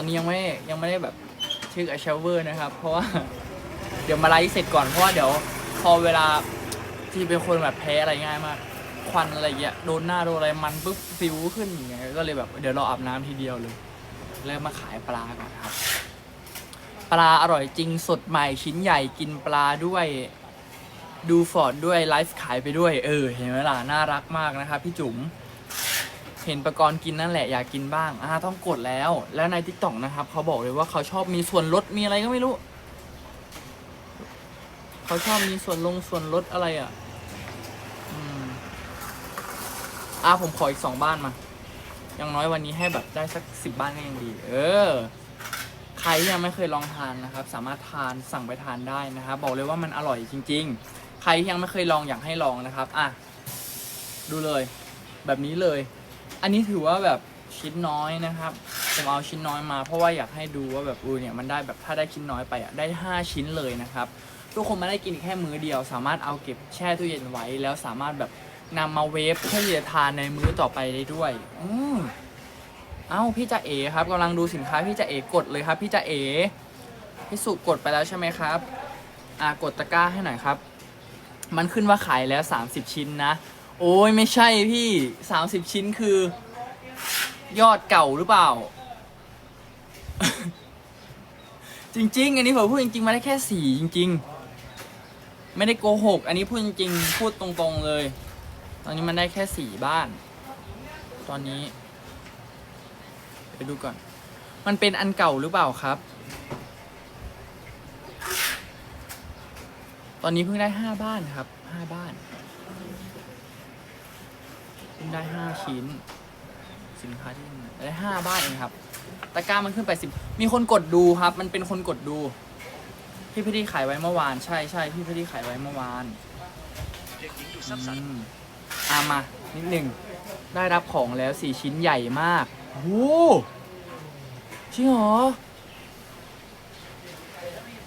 ตอนนี้ยังไม่ยังไม่ได้แบบชื่อไอเชลเวอร์นะครับ เพราะว่า เดี๋ยวมาไลฟ์เสร็จก่อนเพราะว่าเดี๋ยวพอเวลาที่เป็นคนแบบแพ้อะไรง่ายมาก ควันอะไรเงี้ยโดนหน้าโดนอะไรมันปุ๊บฟิวขึ้นอย่างเงี้ยก็เลยแบบเดี๋ยวเราอาบน้ำทีเดียวเลยแล้วมาขายปลาก่อนครับ ปลาอร่อยจริงสดใหม่ชิ้นใหญ่กินปลาด้วยดูฟอร์ดด้วยไลฟ์ขายไปด้วย เออ เห็นไหมล่ะน่ารักมากนะครับพี่จุ๋ม เห็นประกรณ์กินนั่นแหละอยากกินบ้างอ่าต้องกดแล้ว แล้วในทิกตอกนะครับเขาบอกเลยว่าเขาชอบมีส่วนลดมีอะไรก็ไม่รู้ เขาชอบมีส่วนลงส่วนลดอะไรอะอืมอ่าผมขออีกสองบ้านมาอย่างน้อยวันนี้ให้แบบได้สักสิบบ้านก็ยังดี เออ ใครที่ยังไม่เคยลองทานนะครับ สามารถทานสั่งไปทานได้นะครับ บอกเลยว่ามันอร่อยจริง ๆ ใครที่ยังไม่เคยลองอยากให้ลองนะครับ อะ ดูเลย แบบนี้เลย อันนี้ถือว่าแบบชิ้นน้อยนะครับ ผมเอาชิ้นน้อยมา เพราะว่าอยากให้ดูว่าแบบอูเนี่ยมันได้แบบถ้าได้ชิ้นน้อยไปอะได้ 5 ชิ้นเลยนะครับทุกคนไม่ได้กินแค่มื้อเดียว สามารถเอาเก็บแช่ตู้เย็นไว้ แล้วสามารถแบบนำมาเวฟเพื่อที่จะทานในมื้อต่อไปได้ด้วยอืมเอ้าพี่จะเอครับกำลังดูสินค้าพี่จะเอกดเลยครับพี่จะเอพี่สุกดไปแล้วใช่ไหมครับอ่ากดตะกร้าให้หน่อยครับ มันขึ้นว่าขายแล้ว 30 ชิ้นนะ โอ้ยไม่ใช่พี่ 30 ชิ้นคือ ยอดเก่าหรือเปล่า จริง ๆ อันนี้ผมพูดจริง ๆ มาได้แค่สี่จริง ๆ ไม่ได้โกหก อันนี้พูดจริงๆพูดตรงๆเลย ตอนนี้มันได้แค่สี่บ้าน ตอนนี้ไปดูก่อน มันเป็นอันเก่าหรือเปล่าครับ ตอนนี้เพิ่งได้ห้าบ้านครับห้าบ้าน ได้ห้าชิ้น สินค้าที่ได้ห้าบ้านเองครับตะกร้ามันขึ้นไปสิบมีคนกดดูครับ มันเป็นคนกดดูพี่พี่ที่ขายไว้เมื่อวาน ใช่ใช่พี่พี่ที่ขายไว้เมื่อวานอืมอามา นิดหนึ่งได้รับของแล้วสี่ชิ้นใหญ่มากโอ้โหจริงเหรอ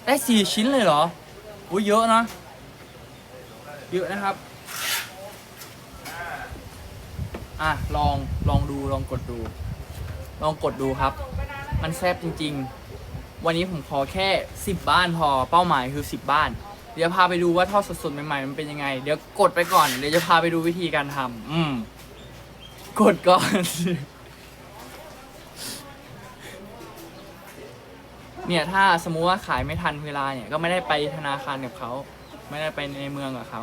ได้สี่ชิ้นเลยเหรออุ้ยเยอะนะ เยอะนะครับ อะลองลองดูลองกดดู ลองกดดูครับ มันแซ่บจริง ๆ วันนี้ผมขอแค่ 10 บ้านพอเป้าหมายคือ 10 บ้าน เดี๋ยวพาไปดูว่าทอดสดๆใหม่ๆมันเป็นยังไง เดี๋ยวกดไปก่อนเดี๋ยวจะพาไปดูวิธีการทำอืม กดก่อน เนี่ยถ้าสมมุติว่าขายไม่ทันเวลาเนี่ยก็ไม่ได้ไปธนาคารกับเขา ไม่ได้ไปในเมืองกับเขา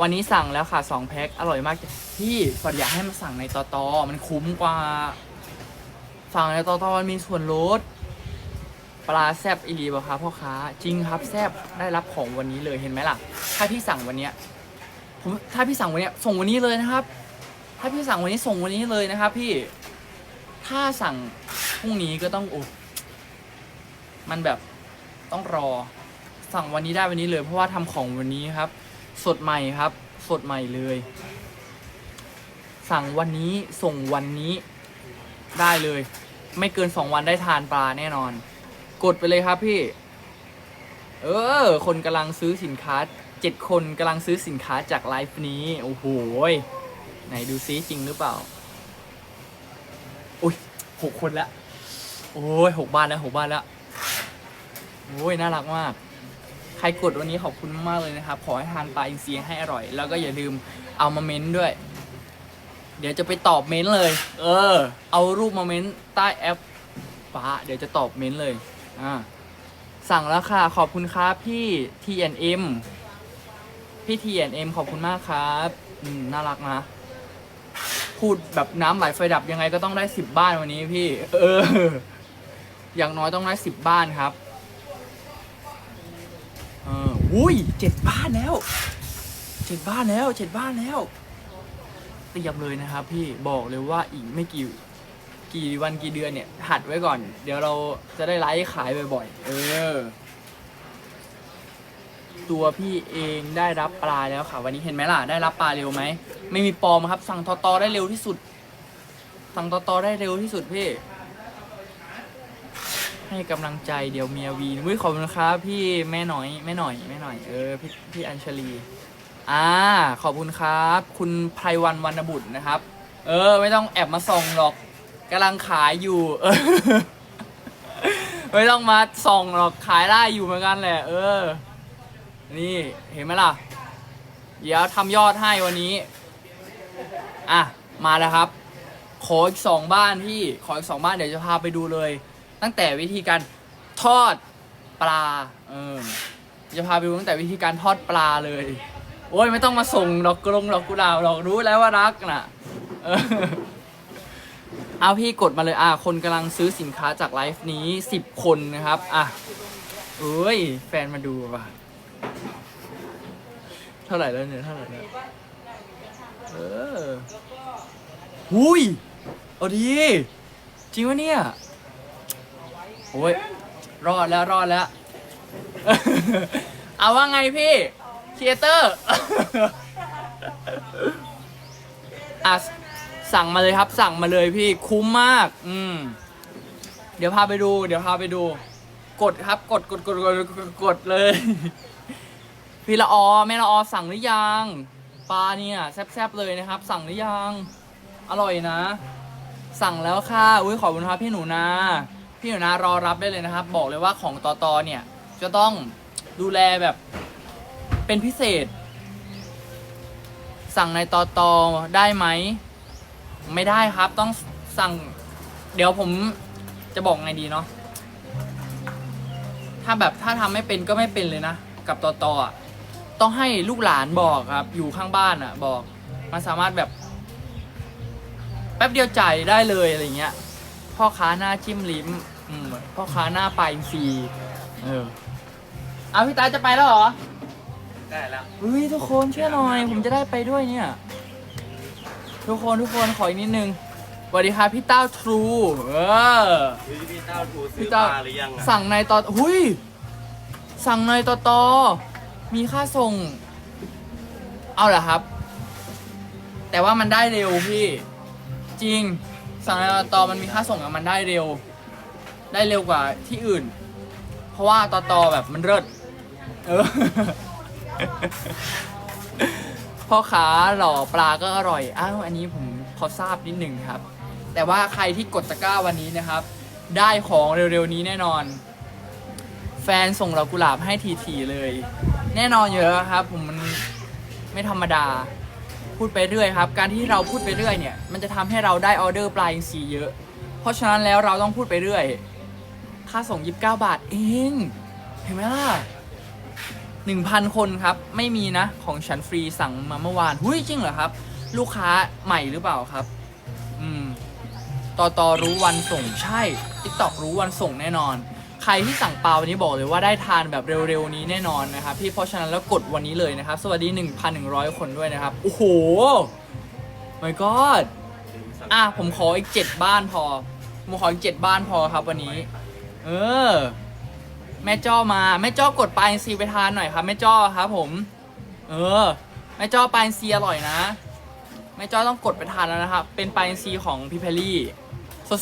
วันนี้สั่งแล้วค่ะสองแพ็คอร่อยมากพี่ฝอดอยากให้มาสั่งในตอตอมันคุ้มกว่า สั่งในตอตอมันมีส่วนลดปลาแซบอีหลีบ่คะพ่อค้าจริงครับแซบได้รับของวันนี้เลยเห็นไหมล่ะ ถ้าพี่สั่งวันเนี้ยผมถ้าพี่สั่งวันเนี้ยส่งวันนี้เลยนะครับ ถ้าพี่สั่งวันนี้ส่งวันนี้เลยนะครับ พี่ถ้าสั่งพรุ่งนี้ก็ต้องอุดมันแบบต้องรอสั่งวันนี้ได้วันนี้เลย เพราะว่าทำของวันนี้ครับ สดใหม่ครับ สดใหม่เลย สั่งวันนี้ส่งวันนี้ได้เลย ไม่เกินสองวันได้ทานปลาแน่นอน กดไปเลยครับพี่ เออ คนกำลังซื้อสินค้าเจ็ดคนกำลังซื้อสินค้าจากไลฟ์นี้ โอ้โหยไหนดูซิจริงหรือเปล่าอุ้ยหกคนล้วโอ้ยหกบ้านแล้วหกบ้านแล้วโอ้ยน่ารักมาก ใครกดวันนี้ขอบคุณมากเลยนะครับ ขอให้ทานปลาอินทรีให้อร่อย แล้วก็อย่าลืมเอามาเม้นด้วย เดี๋ยวจะไปตอบเม้นเลย เออ เอารูปมาเม้นใต้แอปฟ้าเดี๋ยวจะตอบเม้นเลยอ่าสั่งแล้วค่ะ ขอบคุณครับพี่ TNM พี่ TNM ขอบคุณมากครับ อืม น่ารักนะ พูดแบบน้ำไหลไฟดับยังไงก็ต้องได้สิบบ้านวันนี้พี่ เออ อย่างน้อยต้องได้สิบบ้านครับ อุ้ยเจ็ดบ้านแล้วเจ็ดบ้านแล้วเจ็ดบ้านแล้วเตรียมเลยนะครับ พี่บอกเลยว่าอีกไม่กี่กี่วันกี่เดือนเนี่ย หัดไว้ก่อน เดี๋ยวเราจะได้ไลฟ์ขายบ่อยๆเออ ตัวพี่เองได้รับปลาแล้วค่ะ วันนี้เห็นไหมล่ะได้รับปลาเร็วไหมไม่มีปลอมครับ สั่งทอตอได้เร็วที่สุด สั่งทอตอได้เร็วที่สุดพี่ ให้กำลังใจเดี๋ยวเมียวีนวิขอบคุณครับพี่แม่หน่อยแม่หน่อยแม่หน่อยเออพี่พี่อัญชลีอ่าขอบคุณครับ คุณไพรวันวรรณบุตรนะครับ เออ ไม่ต้องแอบมาส่องหรอกกำลังขายอยู่เออไม่ต้องมาส่องหรอกขายได้อยู่เหมือนกันแหละ เออ นี่เห็นไหมล่ะ เดี๋ยวทำยอดให้วันนี้ อะ มาแล้วครับ ขออีกสองบ้านพี่ขออีกสองบ้านเดี๋ยวจะพาไปดูเลย ตั้งแต่วิธีการทอดปลา เออจะพาไปดูตั้งแต่วิธีการทอดปลาเลย โอ้ยไม่ต้องมาส่งดอกกรงดอกกุหลาบหรอกรู้แล้วว่ารักน่ะเออเอาพี่กดมาเลยอะคนกำลังซื้อสินค้าจากไลฟ์นี้สิบคนนะครับอะเอ้ย แฟนมาดูป่ะ เท่าไหร่แล้วเนี่ยเท่าไหร่แล้วเออหุยเอาดี จริงวะเนี่ย โอ้ยรอดแล้วรอดแล้ว เอาว่าไงพี่ครีเอเตอร์อะสั่งมาเลยครับสั่งมาเลยพี่คุ้มมาก อืม เดี๋ยวพาไปดู เดี๋ยวพาไปดู กดครับ กดกดกดกดกดกดเลย พี่ละออแม่ละออสั่งหรือยังปลาเนี่ยแซ่บๆเลยนะครับ สั่งหรือยัง อร่อยนะ สั่งแล้วค่ะอุ้ยขอบคุณครับพี่หนูนา พี่หนูนารอรับได้เลยนะครับ บอกเลยว่าของตอตอเนี่ย จะต้องดูแลแบบเป็นพิเศษ สั่งในตอตอได้ไหม ไม่ได้ครับต้องสั่ง เดี๋ยวผมจะบอกไงดีเนาะถ้าแบบถ้าทำไม่เป็นก็ไม่เป็นเลยนะ กับตอตอต้องให้ลูกหลานบอกครับ อยู่ข้างบ้านอะ บอก มันสามารถแบบ แป๊บเดียวจ่ายได้เลยอะไรเงี้ย พ่อค้าหน้าจิ้มลิ้มอืมพ่อค้าหน้าปลายฟรีเออเอาพี่ตาจะไปแล้วเหรอได้แล้วเฮ้ยทุกคนช่วยหน่อย ผมจะได้ไปด้วยเนี่ย ทุกคนทุกคนขออีกนิดนึงสวัสดีครับพี่เต้าทรูเออพี่เต้าทูซื้พี่อปเต้าลาหรือยังอะสั่งในตอหุยสั่งในตอตอมีค่าส่ง เอาเหรอครับ แต่ว่ามันได้เร็วพี่ จริง สั่งในตอตอมันมีค่าส่งอะมันได้เร็ว ได้เร็วกว่าที่อื่น เพราะว่าตอตอแบบมันเลิศเออพ่อค้าหล่อปลาก็อร่อย อ้าว อันนี้ผมพอทราบนิดหนึ่งครับ แต่ว่าใครที่กดตะกร้าวันนี้นะครับ ได้ของเร็วๆนี้แน่นอน แฟนส่งเรากุหลาบให้ทีๆเลย แน่นอนอยู่แล้วครับ ผมมันไม่ธรรมดา พูดไปเรื่อยครับ การที่เราพูดไปเรื่อยเนี่ย มันจะทำให้เราได้ออเดอร์ปลายสีเยอะ เพราะฉะนั้นแล้วเราต้องพูดไปเรื่อย ค่าส่ง 29 บาทเอง เห็นไหมล่ะ1,000คนครับ ไม่มีนะของฉันฟรีสั่งมาเมื่อวานหุ้ยจริงเหรอครับ ลูกค้าใหม่หรือเปล่าครับ อืมต่อต่อรู้วันส่งใช่ TikTok รู้วันส่งแน่นอน รที่สั่งเปลาวันนี้บอกเลยว่าได้ทานแบบเร็วๆนี้แน่นอนนะครับพี่เพราะฉะนั้นแล้วกดวันนี้เลยนะครับ สวัสดี 1,100 คนด้วยนะครับ โอ้โห my god อะผมขออีก 7 บ้านพอ ผมขออีก 7 บ้านพอครับวันนี้ เออ แม่จ้อมาแม่จ้อกดปลาอินทรีไปทานหน่อยครับแม่จ้อครับผม เออ แม่จ้อปลาอินทรีอร่อยนะแม่จ้อต้องกดไปทานแล้วนะครับ เป็นปลาอินทรีของพี่เพลลี่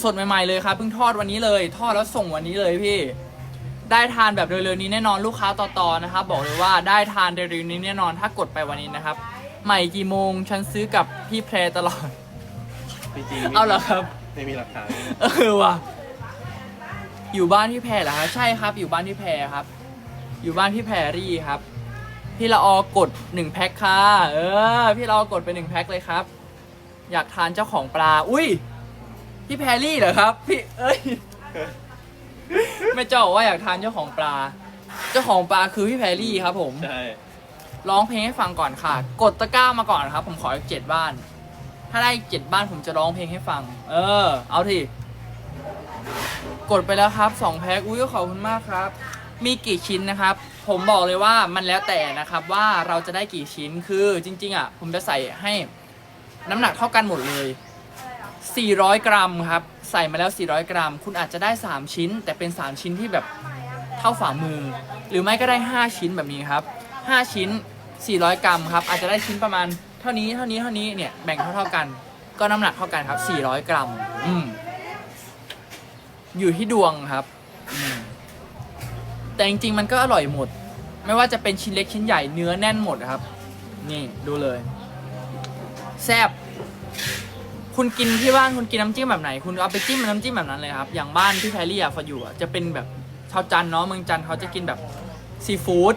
สดๆใหม่ๆเลยครับเพิ่งทอดวันนี้เลย ทอดแล้วส่งวันนี้เลยพี่ ได้ทานแบบเร็วๆนี้แน่นอนลูกค้าต่อๆนะครับบอกเลยว่าได้ทานเร็วๆนี้แน่นอนถ้ากดไปวันนี้นะครับ ใหม่กี่โมงฉันซื้อกับพี่แพรตลอด จริงๆเอาเหรอครับ ไม่มีหลักฐานเออว่ะอยู่บ้านพี่แพรเหรอคะใช่ครับ อยู่บ้านพี่แพรครับ อยู่บ้านพี่แพรรี่ครับ พี่ละออกดหนึ่งแพ็คค่ะเออ พี่ละออกดไปหนึ่งแพ็คเลยครับ อยากทานเจ้าของปลา อุ้ย พี่แพรรี่เหรอครับ พี่เอ้ยไม่เจ้าบอกว่าอยากทานเจ้าของปลา เจ้าของปลาคือพี่แพรรี่ครับ ผมใช่ ร้องเพลงให้ฟังก่อนค่ะ กดตะกร้ามาก่อนครับ ผมขออีกเจ็ดบ้าน ถ้าได้เจ็ดบ้านผมจะร้องเพลงให้ฟัง เออ เอาทีกดไปแล้วครับสองแพ็คอุ้ยขอบคุณมากครับ มีกี่ชิ้นนะครับ ผมบอกเลยว่ามันแล้วแต่นะครับว่าเราจะได้กี่ชิ้นคือจริง ๆ อะ ผมจะใส่ให้น้ำหนักเท่ากันหมดเลย 400 กรัมครับ ใส่มาแล้ว 400 กรัม คุณอาจจะได้ 3 ชิ้น แต่เป็น 3 ชิ้นที่แบบเท่าฝ่ามือ หรือไม่ก็ได้ 5 ชิ้นแบบนี้ครับ 5 ชิ้น 400 กรัมครับ อาจจะได้ชิ้นประมาณเท่านี้เท่านี้เท่านี้เนี่ยแบ่งเท่าๆกัน ก็น้ำหนักเท่ากันครับ 400 กรัม อืมอยู่ที่ดวงครับ แต่จริงๆมันก็อร่อยหมด ไม่ว่าจะเป็นชิ้นเล็กชิ้นใหญ่เนื้อแน่นหมดครับ นี่ดูเลย แซบ คุณกินที่บ้านคุณกินน้ำจิ้มแบบไหน คุณเอาไปจิ้มน้ำจิ้มแบบนั้นเลยครับ อย่างบ้านที่แพรรี่อะฟออยู่อะจะเป็นแบบชาวจันทร์เนาะเมืองจันทร์เขาจะกินแบบซีฟู้ด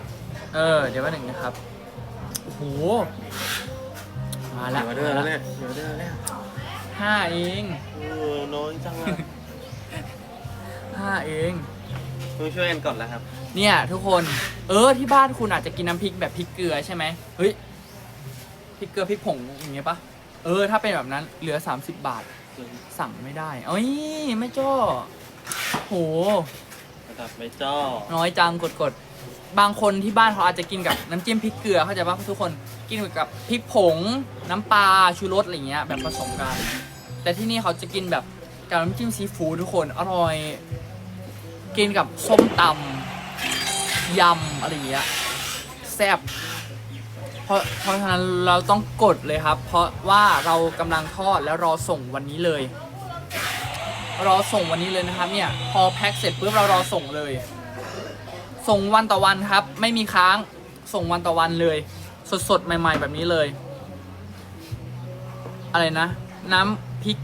เออ เดี๋ยววันหนึ่งนะครับโอ้โหมาแล้วเดี๋ยวเด้อแล้วเนี่ยเดี๋ยวเด้อเนี่ยห้าเองเออน้อยจังเลยห้าเองต้องช่วยกันก่อนแล้วครับ เนี่ย ทุกคนเออที่บ้านคุณอาจจะกินน้ำพริกแบบพริกเกลือใช่ไหมเฮ้ยพริกเกลือพริกผงอย่างเงี้ยปะ เออ ถ้าเป็นแบบนั้นเหลือ 30 บาท สั่งไม่ได้เอ้ยไม่จ้อโห ระดับไม่จ้อน้อยจังกดกดบางคนที่บ้านเขาอาจจะกินกับน้ำจิ้มพริกเกลือเข้าใจปะทุกคนกินกับพริกผง น้ำปลาชูรสอะไรเงี้ยแบบผสมกัน แต่ที่นี่เขาจะกินแบบกับน้ำจิ้มซีฟู้ดทุกคนอร่อย กินกับส้มตำยำอะไรเงี้ยแซ่บ เพราะเพราะฉะนั้นเราต้องกดเลยครับ เพราะว่าเรากำลังทอดแล้วรอส่งวันนี้เลย รอส่งวันนี้เลยนะครับเนี่ย พอแพ็คเสร็จปุ๊บเรารอส่งเลย ส่งวันต่อวันครับ ไม่มีค้างส่งวันต่อวันเลย สดๆ ใหม่ ๆ แบบนี้เลย อะไรนะ น้ำพริก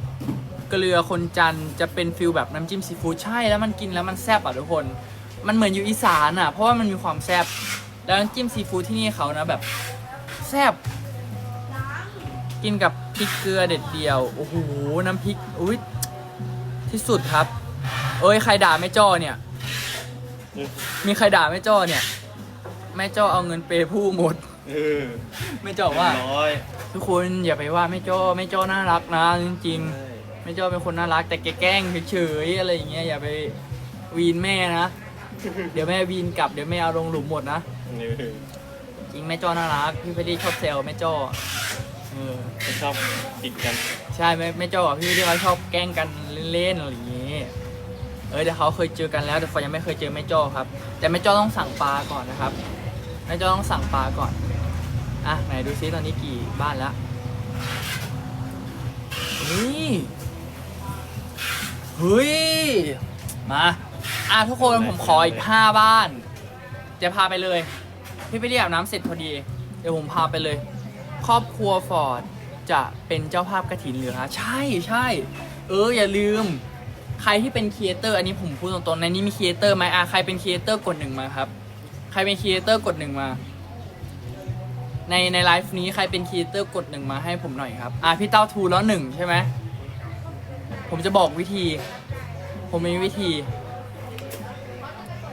เกลือคนจันทร์จะเป็นฟิลแบบน้ำจิ้มซีฟู้ดใช่แล้วมันกินแล้วมันแซ่บอะทุกคน มันเหมือนอยู่อีสานอะ เพราะว่ามันมีความแซ่บแล้วน้ำจิ้มซีฟู้ดที่นี่เขานะแบบ แซ่บกินกับพริกเกลือเด็ดเดียว โอ้โห น้ำพริก อุ้ยที่สุดครับ เอ้ย ใครด่าแม่จ้อเนี่ย มีใครด่าแม่จ้อเนี่ย แม่จ้อเอาเงินเปย์ผู้หมดเออแม่จ้อว่าร้อยทุกคนอย่าไปว่าแม่จ้อแม่จ้อน่ารักนะจริงๆแม่จ้อเป็นคนน่ารัก แต่แกแกล้งเฉยๆอะไรอย่างเงี้ยอย่าไปวีนแม่นะ เดี๋ยวแม่วีนกลับเดี๋ยวแม่เอาลงหลุมหมดนะเออจ ริงแม่จ้อน่ารักพี่พอดีชอบแซวแม่จ้อเออไม่ชอบกินกัน ใช่แม่แม่จ้อกับพี่พอดีเขาชอบแกล้งกันเล่นๆอะไรอย่างเงี้ยเออแต่เขาเคยเจอกันแล้วแต่ฟอยยังไม่เคยเจอแม่จ้อครับ แต่แม่จ้อต้องสั่งปลาก่อนนะครับแม่จ้อต้องสั่งปลาก่อนอะไหนดูซิตอนนี้กี่บ้านแล้วนี่เฮ้ยมาอะทุกคนผมขออีกห้าบ้าน จะพาไปเลย พี่ไปเรียบน้ำเสร็จพอดี เดี๋ยวผมพาไปเลย ครอบครัวฟอร์ดจะเป็นเจ้าภาพกระถินเหลืองนะใช่ใช่ เออ อย่าลืม ใครที่เป็นครีเอเตอร์อันนี้ผมพูดตรงๆในนี้มีครีเอเตอร์ไหมอะใครเป็นครีเอเตอร์กดหนึ่งมาครับ ใครเป็นครีเอเตอร์กดหนึ่งมา ในในไลฟ์นี้ใครเป็นครีเอเตอร์กดหนึ่งมาให้ผมหน่อยครับ อะพี่เต้าทูแล้วหนึ่งใช่ไหม ผมจะบอกวิธี ผมมีวิธี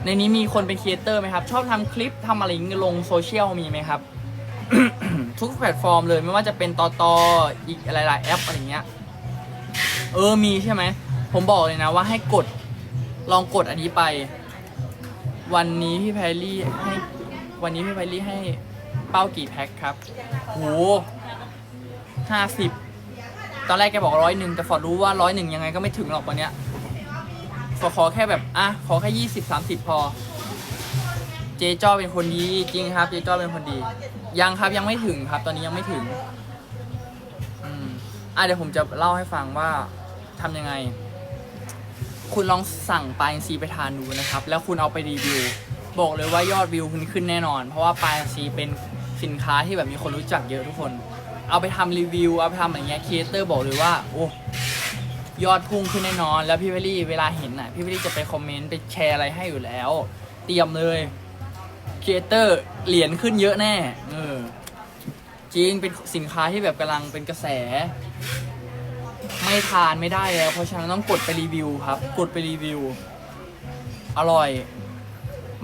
ในนี้มีคนเป็นครีเอเตอร์ไหมครับ ชอบทำคลิปทำอะไรอย่างเงี้ยลงโซเชียลมีไหมครับ ทุกแพลตฟอร์มเลยไม่ว่าจะเป็นตอตออีกหลาย ๆ แอปอะไรเงี้ย เออมีใช่ไหม ผมบอกเลยนะว่าให้กดลองกดอันนี้ไป วันนี้พี่แพรรี่ให้วันนี้พี่แพรรี่ให้เป้ากี่แพ็คครับโหห้าสิบตอนแรกแกบอกร้อยหนึ่งแต่ฟอร์ดรู้ว่าร้อยหนึ่งยังไงก็ไม่ถึงหรอกวันเนี้ย ฟอขอแค่แบบอะขอแค่ยี่สิบสามสิบพอ เจจ้อเป็นคนดีจริงครับ เจจ้อเป็นคนดี ยังครับยังไม่ถึงครับ ตอนนี้ยังไม่ถึงอืมอะเดี๋ยวผมจะเล่าให้ฟังว่าทำยังไง คุณลองสั่งปลาอินทรีไปทานดูนะครับ แล้วคุณเอาไปรีวิว บอกเลยว่ายอดวิวคุณขึ้นแน่นอน เพราะว่าปลาอินทรีเป็นสินค้าที่แบบมีคนรู้จักเยอะทุกคน เอาไปทำรีวิว เอาไปทำอะไรเงี้ยครีเอเตอร์บอกเลยว่า โอ้ ยอดพุ่งขึ้นแน่นอน แล้วพี่เวลลี่เวลาเห็นน่ะพี่เวลลี่จะไปคอมเมนต์ไปแชร์อะไรให้อยู่แล้ว เตรียมเลยครีเอเตอร์เหรียญขึ้นเยอะแน่เออจริงเป็นสินค้าที่แบบกำลังเป็นกระแส ไม่ทานไม่ได้แล้ว เพราะฉะนั้นต้องกดไปรีวิวครับ กดไปรีวิว อร่อย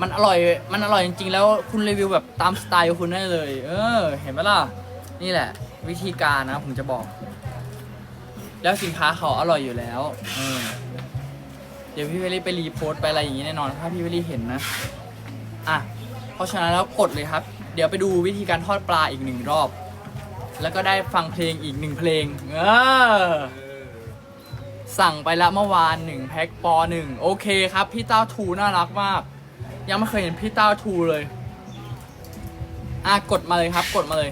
มันอร่อย มันอร่อยจริงๆ แล้วคุณรีวิวแบบตามสไตล์คุณได้เลย เออ เห็นไหมล่ะ นี่แหละ วิธีการนะ ผมจะบอก แล้วสินค้าเขาอร่อยอยู่แล้วเออเดี๋ยวพี่เวลลี่ไปรีโพสต์ไปอะไรอย่างนี้แน่นอน ถ้าพี่เวลลี่เห็นนะอะเพราะฉะนั้นแล้วกดเลยครับ เดี๋ยวไปดูวิธีการทอดปลาอีกหนึ่งรอบ แล้วก็ได้ฟังเพลงอีกหนึ่งเพลง เออ สั่งไปแล้วเมื่อวานหนึ่งแพ็คปอหนึ่งโอเคครับ พี่เต้าทูน่ารักมาก ยังไม่เคยเห็นพี่เต้าทูเลยอะกดมาเลยครับ กดมาเลย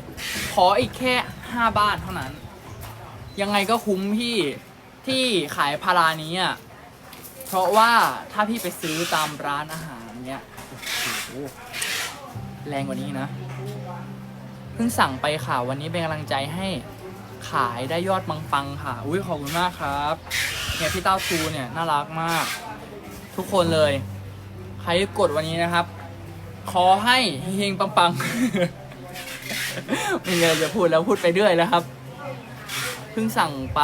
ขออีกแค่ห้าบ้านเท่านั้น ยังไงก็คุ้มพี่ที่ขายพารานี้อะเพราะว่าถ้าพี่ไปซื้อตามร้านอาหารเนี้ยโอ้โหแรงกว่านี้นะเพิ่งสั่งไปค่ะ วันนี้เป็นกำลังใจให้ขายได้ยอดปังค่ะ อุ้ยขอบคุณมากครับเนี่ยพี่เต้าทูเนี่ยน่ารักมาก ทุกคนเลย ใครกดวันนี้นะครับ ขอให้เฮงๆปังๆไม่มีอะไรจะพูดแล้วพูดไปเรื่อยแล้วครับ พิ่งสั่งไป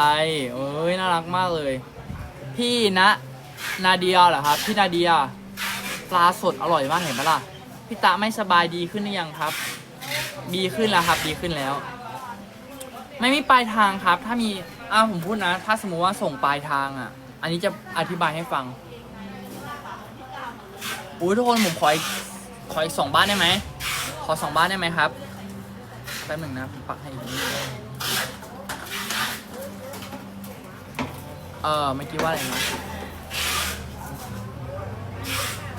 เอ้ยน่ารักมากเลย พี่นะนาเดียเหรอครับ พี่นาเดียปลาสดอร่อยมากเห็นไหมล่ะ พี่ตาไม่สบายดีขึ้นหรือยังครับ ดีขึ้นแล้วครับ ดีขึ้นแล้ว ไม่มีปลายทางครับ ถ้ามีอ้าวผมพูดนะ ถ้าสมมติว่าส่งปลายทางอะ อันนี้จะอธิบายให้ฟังอุ้ยทุกคนผมขออีกขออีกสองบ้านได้ไหมขอสองบ้านได้ไหมครับแป๊บหนึ่งนะผมปักให้อีกนิดนึง เออเมื่อกี้ว่าอะไรนะ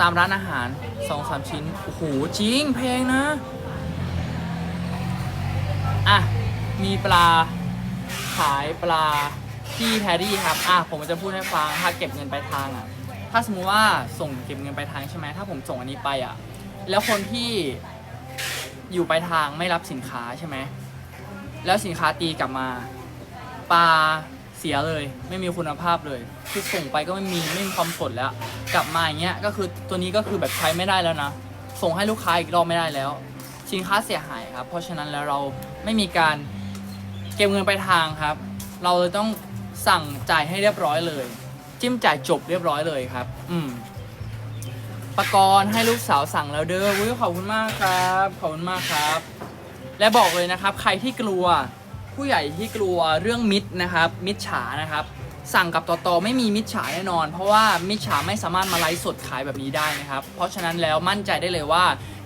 ตามร้านอาหารสองสามชิ้น โอ้โห จริงแพงนะ อะ มีปลา ขายปลาที่แพรรี่ครับ อะ ผมจะพูดให้ฟัง ถ้าเก็บเงินปลายทางอะ ถ้าสมมุติว่าส่งเก็บเงินปลายทางใช่ไหม ถ้าผมส่งอันนี้ไปอะ แล้วคนที่อยู่ปลายทางไม่รับสินค้าใช่ไหม แล้วสินค้าตีกลับมา ปลา สียเลย ไม่มีคุณภาพเลย คือส่งไปก็ไม่มีไม่มีความสดแล้ว กลับมาอย่างเงี้ยก็คือตัวนี้ก็คือแบบใช้ไม่ได้แล้วนะ ส่งให้ลูกค้าอีกรอบไม่ได้แล้ว สินค้าเสียหายครับ เพราะฉะนั้นแล้วเราไม่มีการเก็บเงินไปลายทางครับ เราเลยต้องสั่งจ่ายให้เรียบร้อยเลย จิ้มจ่ายจบเรียบร้อยเลยครับ อืมปกรณ์ให้ลูกสาวสั่งแล้วเด้ออุ้ยขอบคุณมากครับ ขอบคุณมากครับ และบอกเลยนะครับ ใครที่กลัว ผู้ใหญ่ที่กลัวเรื่องมิดนะครับ มิดฉานะครับ สั่งกับต่อตอไม่มีมิดฉาแน่นอน เพราะว่ามิดฉาไม่สามารถมาไลฟ์สดขายแบบนี้ได้นะครับ เพราะฉะนั้นแล้วมั่นใจได้เลยว่า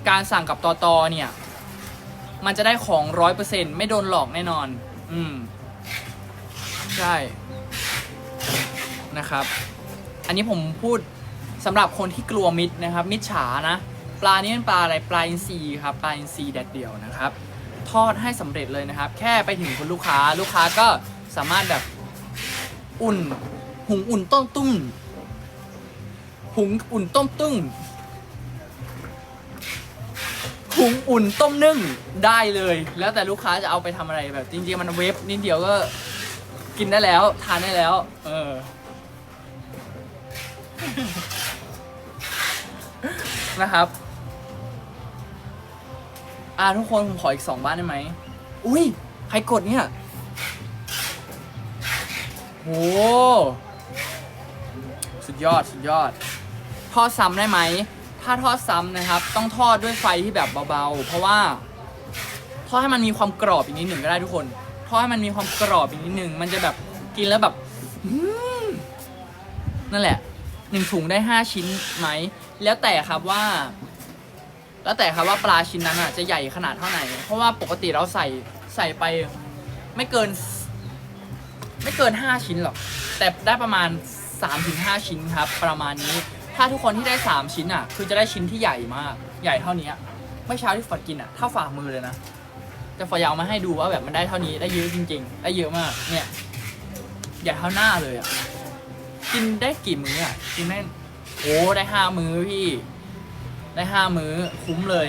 การสั่งกับต่อตอเนี่ยมันจะได้ของร้อยเปอร์เซ็นต์ไม่โดนหลอกแน่นอน อืม ใช่ นะครับ อันนี้ผมพูดสำหรับคนที่กลัวมิดนะครับ มิดฉานะ ปลานี้เป็นปลาอะไร ปลาอินทรีครับ ปลาอินทรีแดดเดียวนะครับ ทอดให้สำเร็จเลยนะครับ แค่ไปถึงคุณลูกค้าลูกค้าก็สามารถแบบอุ่น หุงอุ่นต้มตุ้มหุงอุ่นต้มตุ้มหุงอุ่นต้มนึ่งได้เลย แล้วแต่ลูกค้าจะเอาไปทำอะไรแบบ จริงๆมันเวฟนิดเดียวก็กินได้แล้ว ทานได้แล้ว เออ นะครับ อ่าทุกคนผมขออีกสองบ้านได้ไหม อุ้ยใครกดเนี่ยโหสุดยอดสุดยอด ทอดซ้ำได้ไหม ถ้าทอดซ้ำนะครับ ต้องทอดด้วยไฟที่แบบเบาๆ เพราะว่าทอดให้มันมีความกรอบอีกนิดหนึ่งก็ได้ทุกคนทอดให้มันมีความกรอบอีกนิดหนึ่งมันจะแบบกินแล้วแบบนั่นแหละหนึ่งถุงได้ห้าชิ้นไหม แล้วแต่ครับว่า แล้วแต่ครับว่าปลาชิ้นนั้นอะจะใหญ่ขนาดเท่าไหร่ เพราะว่าปกติเราใส่ใส่ไปไม่เกิน ไม่เกิน 5 ชิ้นหรอก แต่ได้ประมาณ 3-5 ชิ้นครับ ประมาณนี้ ถ้าทุกคนที่ได้ 3 ชิ้นอะ คือจะได้ชิ้นที่ใหญ่มาก ใหญ่เท่านี้เมื่อเช้าที่ฟอร์ดกินอะเท่าฝ่ามือเลยนะแต่ฟอร์ดอยากเอามาให้ดูว่าแบบมันได้เท่านี้ได้เยอะจริง ๆ ได้เยอะมากเนี่ยใหญ่เท่าหน้าเลยอะกินได้กี่มื้ออะกินได้โอ้ได้ห้ามื้อพี่ ได้ห้ามื้อคุ้มเลย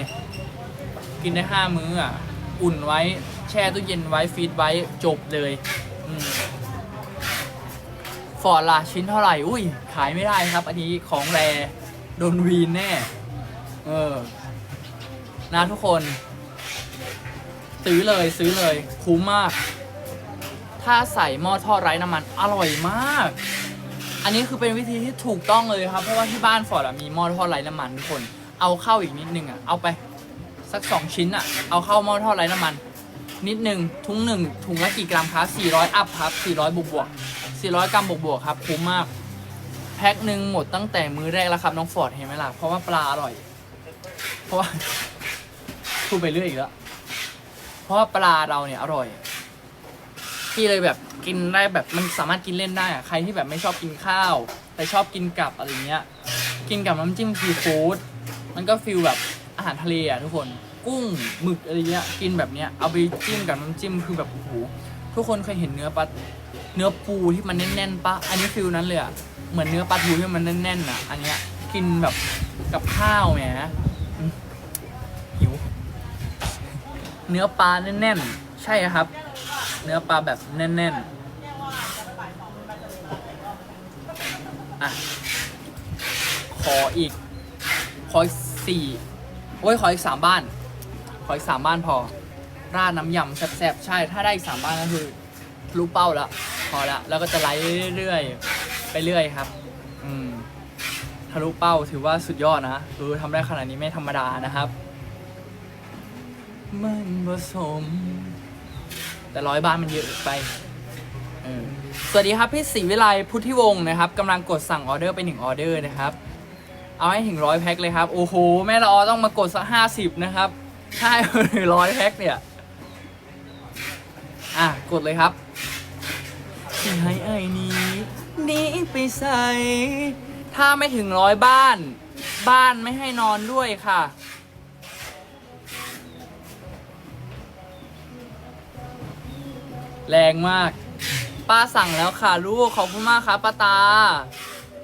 กินได้ห้ามื้ออะ อุ่นไว้แช่ตู้เย็นไว้ฟีดไว้จบเลยฟอร์ดล่ะชิ้นเท่าไหร่ อุ้ย ขายไม่ได้ครับ อันนี้ของแรโดนวีนแน่ เออ นะทุกคน ซื้อเลยซื้อเลย คุ้มมาก ถ้าใส่หม้อทอดไร้น้ำมัน อร่อยมาก อันนี้คือเป็นวิธีที่ถูกต้องเลยครับ เพราะว่าที่บ้านฟอร์ดมีหม้อทอดไร้น้ำมันทุกคน เอาเข้าอีกนิดนึงอะเอาไปสักสองชิ้นอะเอาเข้าหม้อทอดไร้น้ำมัน นิดหนึ่งทุงหนึ่งถุงละกี่กรัมครับ400 อัพครับ 400 บวกบวก400 กรัมบวกบวกครับคุ้มมาก แพ็คหนึ่งหมดตั้งแต่มื้อแรกแล้วครับน้องฟอร์ดเห็นไหมล่ะเพราะว่าปลาอร่อย เพราะว่าพูดไปเรื่อยอีกแล้วเพราะว่าปลาเราเนี่ยอร่อยพี่เลยแบบกินได้แบบมันสามารถกินเล่นได้อะใครที่แบบไม่ชอบกินข้าว แต่ชอบกินกับอะไรเงี้ย กินกับน้ำจิ้มซีฟู้ด มันก็ฟิลแบบอาหารทะเลอะทุกคนกุ้งหมึกอะไรเงี้ยกินแบบเนี้ยเอาไปจิ้มกับน้ำจิ้มคือแบบโอ้โหทุกคนเคยเห็นเนื้อปลาเนื้อปูที่มันแน่นๆปะอันนี้ฟิลนั้นเลยอะเหมือนเนื้อปลาทูที่มันแน่นๆอะ อันเนี้ยกินแบบกับข้าวแหมหิวเนื้อปลาแน่นๆ ใช่ครับ เนื้อปลาแบบแน่นๆอะขออีกขออีก สี่โอ้ยขออีกสามบ้าน ขออีกสามบ้านพอ ราดน้ำยำแซ่บๆใช่ ถ้าได้อีกสามบ้านก็คือทะลุเป้าแล้วพอละแล้วก็จะไล่เรื่อยๆไปเรื่อยครับ อืมทะลุเป้าถือว่าสุดยอดนะคือทำได้ขนาดนี้ไม่ธรรมดานะครับ มันผสม แต่ร้อยบ้านมันเยอะไปสวัสดีครับพี่ศรีวิไลพุทธิวงศ์นะครับกำลังกดสั่งออเดอร์ไปหนึ่งออเดอร์นะครับ เอาให้ถึงร้อยแพ็คเลยครับ โอ้โห แม่ละออต้องมากดสักห้าสิบนะครับถ้าให้ร้อยแพ็คเนี่ย อะ กดเลยครับที่ให้ไอ้นี้หนี้ไปใส่ ถ้าไม่ถึงร้อยบ้าน บ้านไม่ให้นอนด้วยค่ะ แรงมาก ป้าสั่งแล้วค่ะ ลูก ขอบคุณมากครับป้าตา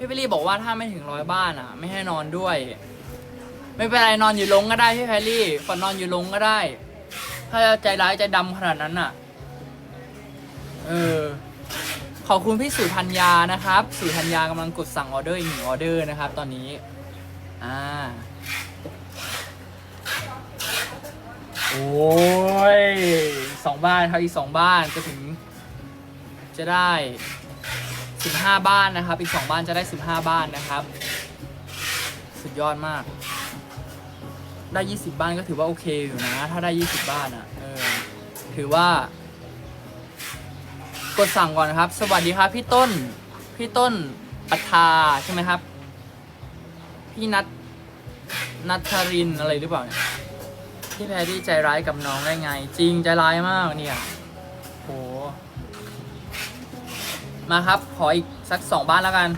พี่เบลลี่บอกว่าถ้าไม่ถึงร้อยบ้านอะ ไม่ให้นอนด้วย ไม่เป็นไรนอนอยู่ลงก็ได้พี่แพรรี่ฝันนอนอยู่ลงก็ได้ ถ้าใจร้ายใจดำขนาดนั้นอะ เออ ขอบคุณพี่สุธัญญานะครับ สุธัญญากำลังกดสั่งออเดอร์อีกหนึ่งออเดอร์นะครับ ตอนนี้ อ่า โอ้ยสองบ้านครับอีกสองบ้านจะถึงจะได้ สิบห้าบ้านนะครับ อีกสองบ้านจะได้สิบห้าบ้านนะครับ สุดยอดมาก ได้ยี่สิบบ้านก็ถือว่าโอเคอยู่นะ ถ้าได้ยี่สิบบ้านอะ่ะเออถือว่า กดสั่งก่อนนะครับ สวัสดีครับ พี่ต้น พี่ต้นปัทาใช่ไหมครับ พี่นัทนัทรินอะไรหรือเปล่าเนี่ยพี่แพรรี่ใจร้ายกับน้องได้ไง จริงใจร้ายมากเนี่ย มาครับ ขออีกสักสองบ้านแล้วกัน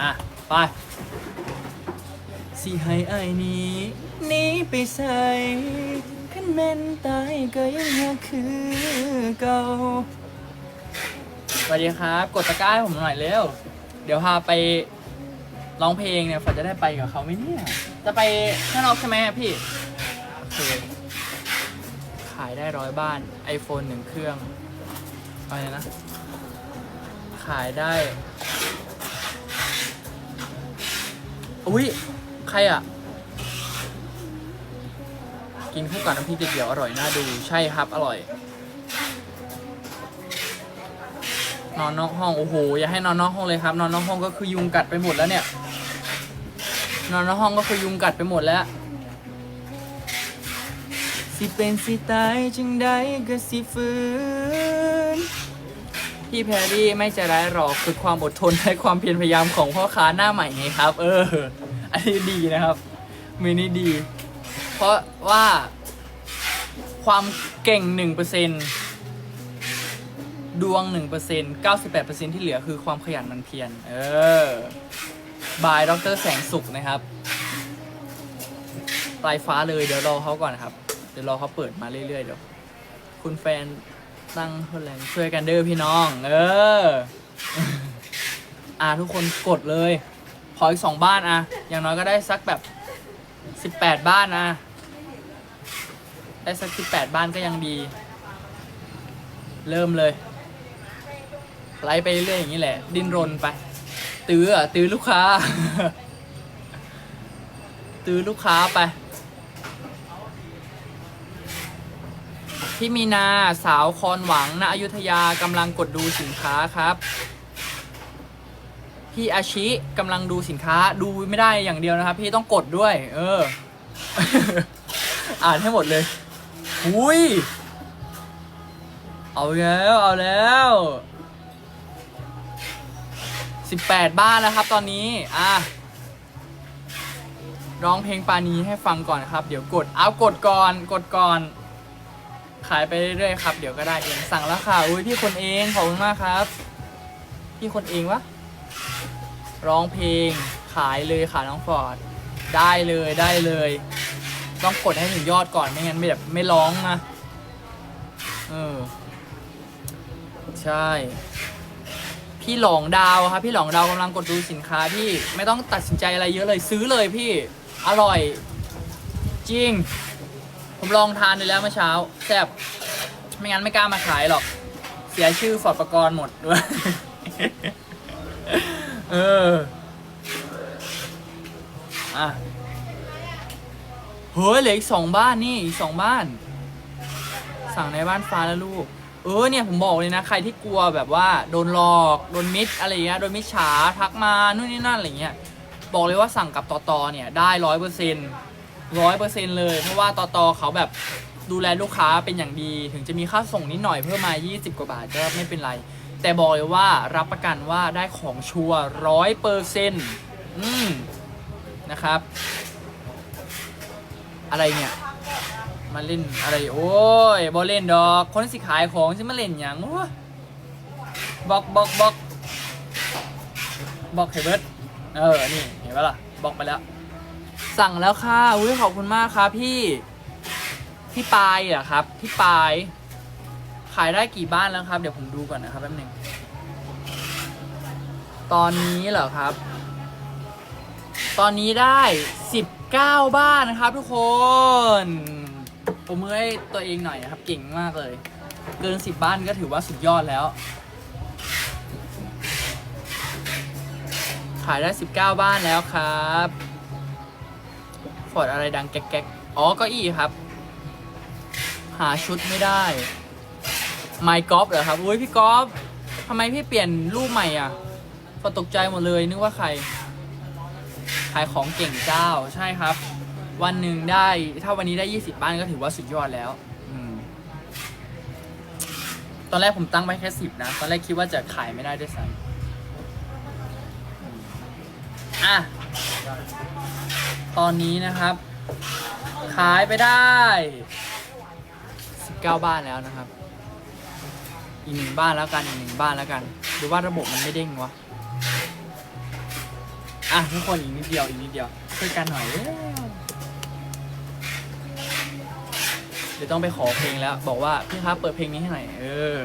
อะ ไปสิให้ไอ้ายนี้หนี้ไปใส่ขันแม่นตายก็ยังหักคือเก่าสวัสดีครับ กดตะกร้าให้ผมหน่อยเร็ว เดี๋ยวพาไปร้องเพลงเนี่ยฝันจะได้ไปกับเขาไหมเนี่ย จะไปข้างนอกใช่ไหมพี่โอเคขายได้ร้อยบ้าน iPhone หนึ่งเครื่อง ไรนะ ขายได้ อุ้ย ใครอะ กินคู่กับน้ำพริกเดียวอร่อยน่าดูใช่ครับ อร่อย นอนนอกห้อง โอ้โห อย่าให้นอนนอกห้องเลยครับ นอนนอกห้องก็คือยุงกัดไปหมดแล้วเนี่ย นอนนอกห้องก็คือยุงกัดไปหมดแล้วสิเป็นสิตายจึงได้ก็สิฟื้น พี่แพรรี่ไม่ใจร้ายหรอกคือความอดทนและความเพียรพยายามของพ่อค้าหน้าใหม่ไงครับ เออ อันนี้ดีนะครับมือนี้ดี เพราะว่าความเก่งหนึ่งเปอร์เซ็นดวงหนึ่งเปอร์เซ็นเก้าสิบแปดเปอร์เซ็นที่เหลือคือความขยันมันเพียรเออบายดรแสงสุขนะครับปลายฟ้าเลยเดี๋ยวรอเขาก่อนครับ เดี๋ยวรอเขาเปิดมาเรื่อยๆเดี๋ยวคุณแฟน ตั้งเท่าไร่ช่วยกันเด้อพี่น้อง เออ อ่าทุกคนกดเลย ขออีกสองบ้านอะ อย่างน้อยก็ได้สักแบบสิบแปดบ้านอะ ได้สักสิบแปดบ้านก็ยังดี เริ่มเลย ไล่ไปเรื่อยๆอย่างนี้แหละ ดิ้นรนไป ตื้ออะ ตื้อลูกค้า ตื้อลูกค้าไป พี่มีนาสาวคอนหวังณอยุธยากำลังกดดูสินค้าครับ พี่อาชิกำลังดูสินค้าดูไม่ได้อย่างเดียวนะครับ พี่ต้องกดด้วย เออ อ่านให้หมดเลยหุยเอาแล้วเอาแล้วสิบแปดบ้านแล้วครับตอนนี้ อะร้องเพลงปานีให้ฟังก่อนครับ เดี๋ยวกด เอากดก่อน กดก่อนายไปเรื่อยๆครับเดี๋ยวก็ได้เองสั่งแล้วค่ะอุ้ยพี่คนเองขอบคุณมากครับ พี่คนเองวะร้องเพลงขายเลยค่ะน้องฟอร์ดได้เลยได้เลย ต้องกดให้ถึงยอดก่อนไม่งั้นไม่แบบไม่ร้องนะเออใช่ พี่หลองดาวครับ พี่หลองดาวกำลังกดดูสินค้าที่ไม่ต้องตัดสินใจอะไรเยอะเลยซื้อเลยพี่อร่อย จริง ผมลองทานไปแล้วเมื่อเช้าแซ่บไม่งั้นไม่กล้ามาขายหรอก เสียชื่อฟอร์ดประกรณ์หมดด้วยเอออะเฮ้ยเหลืออีกสองบ้านนี่อีกสองบ้าน สั่งในบ้านฟ้าแล้วลูก เออเนี่ยผมบอกเลยนะ ใครที่กลัวแบบว่าโดนหลอกโดนมิดอะไรเงี้ยโดนมิดฉาทักมานู่นนี่นั่นอะไรเงี้ยบอกเลยว่าสั่งกับตอตเนี่ยได้ร้อยเปอร์เซ็นต์ ร้อยเปอร์เซ็นต์เลย เพราะว่าตอตอเขาแบบดูแลลูกค้าเป็นอย่างดี ถึงจะมีค่าส่งนิดหน่อยเพิ่มมา 20 กว่าบาทก็ไม่เป็นไร แต่บอกเลยว่ารับประกันว่าได้ของชัวร้อยเปอร์เซ็นต์อืมนะครับ อะไรเนี่ยมาเล่นอะไรโอ้ยบอเล่นดอก คนสิขายของฉันมาเล่นอย่างวะบอกบอกบอกบอกเฮเบิร์ตเออ นี่ เห็นปะล่ะ บอกไปแล้ว สั่งแล้วค่ะอุ้ยขอบคุณมากครับพี่พี่ปายเหรอครับพี่ปาย ขายได้กี่บ้านแล้วครับ เดี๋ยวผมดูก่อนนะครับแป๊บหนึงตอนนี้เหรอครับ ตอนนี้ได้19บ้านนะครับ ทุกคนผมเมื่อยตัวเองหน่อยนะครับ เก่งมากเลย เกิน10บ้านก็ถือว่าสุดยอดแล้ว ขายได้19บ้านแล้วครับ ฟอร์ดอะไรดังแก๊กๆอ๋อเก็อี้ครับ หาชุดไม่ได้ไมค์กอล์ฟเหรอครับอุ้ยพี่กอล์ฟทำไมพี่เปลี่ยนรูปใหม่อะพอตกใจหมดเลยนึกว่าใคร ขายของเก่งเจ้าใช่ครับ วันหนึ่งได้ถ้าวันนี้ได้ 20 บ้านก็ถือว่าสุดยอดแล้วอตอนแรกผมตั้งไว้แค่10นะ ตอนแรกคิดว่าจะขายไม่ได้ด้วยซ้ำอะ ตอนนี้นะครับ ขายไปได้ 19 บ้านแล้วนะครับ อีกหนึ่งบ้านแล้วกันอีกหนึ่งบ้านแล้วกันหรือว่าระบบมันไม่เด้งวะอะทุกคนอีกนิดเดียวอีกนิดเดียวช่วยกันหน่อยเร็วเดี๋ยวต้องไปขอเพลงแล้ว บอกว่าพี่ครับเปิดเพลงนี้ให้หน่อยเออ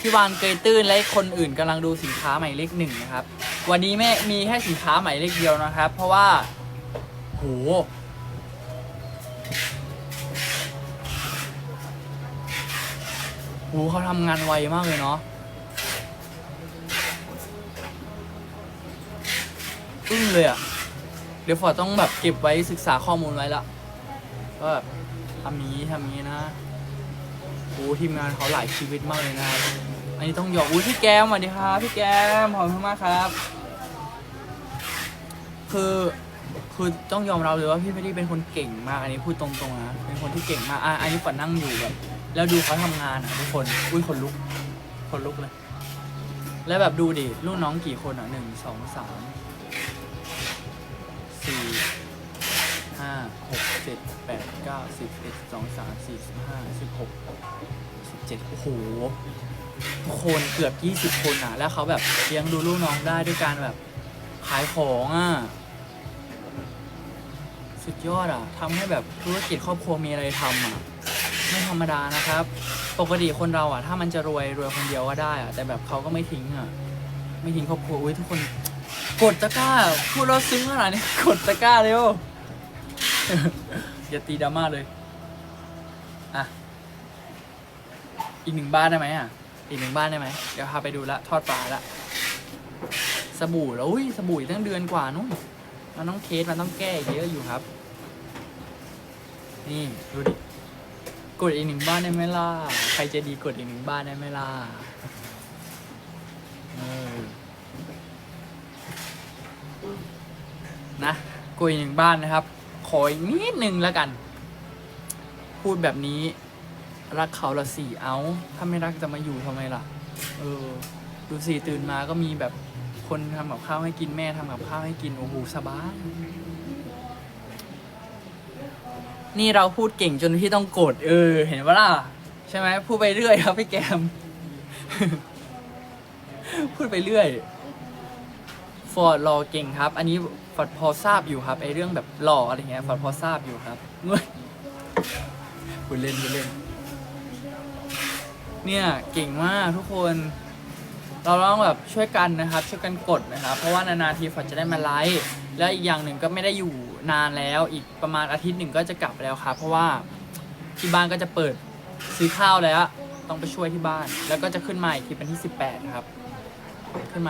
พี่วานเกยตื้นและคนอื่นกำลังดูสินค้าใหม่เลขหนึ่งนะครับ วันนี้ไม่มีแค่สินค้าใหม่เลขเดียวนะครับ เพราะว่า โหโหเขาทำงานไวมากเลยเนาะอึ้งเลยอะ เดี๋ยวฟอร์ต้องแบบเก็บไว้ศึกษาข้อมูลไว้ละว่าแบบทำนี้ทำนี้นะโอ้ทีมงานเขาหลายชีวิตมากเลยนะครับอันนี้ต้องหยอมอุ้ยพี่แก้มสวัสดีครับพี่แก้มขอบคุณมากครับ คือ คือต้องยอมรับเลยว่าพี่ไม่ได้เป็นคนเก่งมาก อันนี้พูดตรงๆนะ เป็นคนที่เก่งมากอะอันนี้ฟอร์ดนั่งอยู่แบบ แล้วดูเขาทำงานอะทุกคน อุ้ยคนลุก คนลุกเลย แล้วแบบดูดิลูกน้องกี่คนอะหนึ่งสองสามสี่ห้าหกเจ็ดแปดเก้าสิบเอ็ดสองสามสี่สิบห้าสิบหกสิบเจ็ดโอ้โห ทุกคนเกือบยี่สิบคนอะ แล้วเขาแบบเลี้ยงดูลูกน้องได้ด้วยการแบบขายของอะ สุดยอดอะทำให้แบบธุรกิจครอบครัวมีอะไรทำอะไม่ธรรมดานะครับ ปกติคนเราอะ ถ้ามันจะรวยรวยคนเดียวก็ได้อะ แต่แบบเขาก็ไม่ทิ้งอะ ไม่ทิ้งครอบครัวอุ้ยทุกคน กดตะกร้า พูดแล้วซึ้งขนาดนี้กดตะกร้าเร็วอย่าตีดราม่าเลย อะ อีกหนึ่งบ้านได้ไหมอะ อีกหนึ่งบ้านได้ไหมเดี๋ยวพาไปดูละ ทอดปลาละสบู่แล้วอุ้ยสบู่อีกตั้งเดือนกว่านู้นมันต้องเคสมันต้องแก้เยอะอยู่ครับ นี่ดูดิ กดอีกหนึ่งบ้านได้ไหมล่ะ ใครจะดีกดอีกหนึ่งบ้านได้ไหมล่ะเออนะกุยหนึ่งบ้านนะครับ ขออีกนิดนึงแล้วกัน พูดแบบนี้ รักเขาละสี่เอา ถ้าไม่รักจะมาอยู่ทำไมล่ะ เออ ดูสิตื่นมาก็มีแบบคนทำกับข้าวให้กินแม่ทำกับข้าวให้กิน โอ้โหสบาย นี่เราพูดเก่งจนพี่ต้องโกรธเออ เห็นปะล่ะใช่ไหมพูดไปเรื่อยครับพี่แกม พูดไปเรื่อยฟอร์ดรอเก่งครับ อันนี้ฟอร์ดพอทราบอยู่ครับไอเรื่องแบบหล่ออะไรเงี้ยฟอร์ดพอทราบอยู่ครับเว้ยคุณเล่นคุณเล่น เนี่ยเก่งมากทุกคน เราต้องแบบช่วยกันนะครับ ช่วยกันกดนะครับ เพราะว่านานๆทีฟอร์ดจะได้มาไลฟ์แล้วอีกอย่างหนึ่งก็ไม่ได้อยู่ นานแล้วอีกประมาณอาทิตย์หนึ่งก็จะกลับแล้วครับ เพราะว่าที่บ้านก็จะเปิดซื้อข้าวแล้ว ต้องไปช่วยที่บ้าน แล้วก็จะขึ้นมาอีกทีเป็นที่สิบแปดนะครับ ขึ้นมา